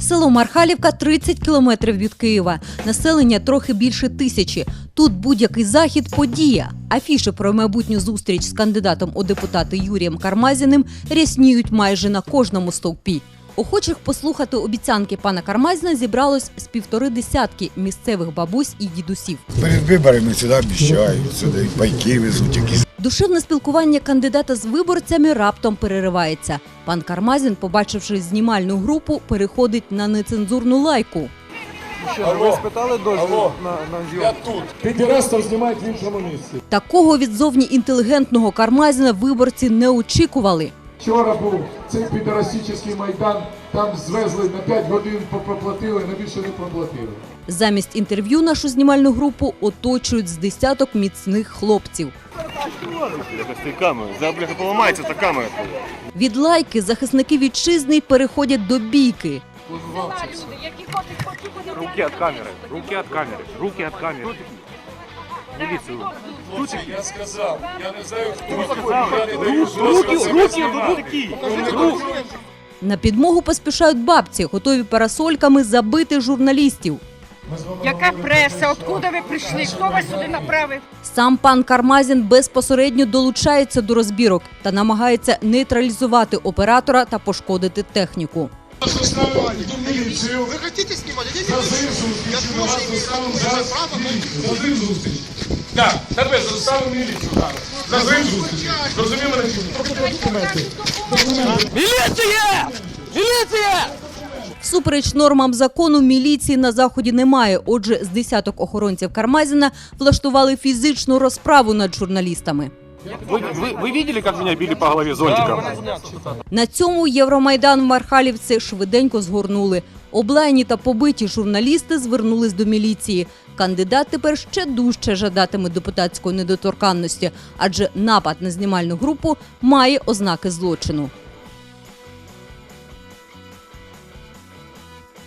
Село Мархалівка 30 кілометрів від Києва. Населення трохи більше тисячі. Тут будь-який захід подія. Афіши про майбутню зустріч з кандидатом у депутати Юрієм Кармазіним рясніють майже на кожному стовпі. Охочих послухати обіцянки пана Кармазіна зібралось з півтори десятки місцевих бабусь і дідусів. Перед виборами сюди обіцяють, сюди пайки везуть якісь. Душевне спілкування кандидата з виборцями раптом переривається. Пан Кармазін, побачивши знімальну групу, переходить на нецензурну лайку. Що, ви спитали дозвіл на, на зйомку? Підерастов знімають в іншому місці. Такого від зовні інтелігентного Кармазіна виборці не очікували. Вчора був цей підерастичний майдан, там звезли на 5 годин, проплатили, на більше не проплатили. Замість інтерв'ю нашу знімальну групу оточують з десяток міцних хлопців. Якось ти камеру. Зараз бляха поламається та камера. Від лайки захисники вітчизни переходять до бійки. Руки від камери. Руки від камери. Руки від камери. Міліцію. Я сказав, я не знаю, Руки, руки, руки. На підмогу поспішають бабці, готові парасольками забити журналістів. Яка преса? Откуда ви прийшли? Хто вас сюди направив? Сам пан Кармазін безпосередньо долучається до розбірок та намагається нейтралізувати оператора та пошкодити техніку. Вы хотите снимать? Я не Я тоже имею имею право, но Так, тебе заставив міліцію. так. Назви зустріч. Зрозумів мене чи ні? Всупереч нормам закону міліції на заході немає. Отже, з десяток охоронців Кармазіна влаштували фізичну розправу над журналістами. Ви, ви, ви бачили, як мене били по голові зонтиком? На цьому Євромайдан в Мархалівці швиденько згорнули. Облаяні та побиті журналісти звернулись до міліції. Кандидат тепер ще дужче жадатиме депутатської недоторканності, адже напад на знімальну групу має ознаки злочину.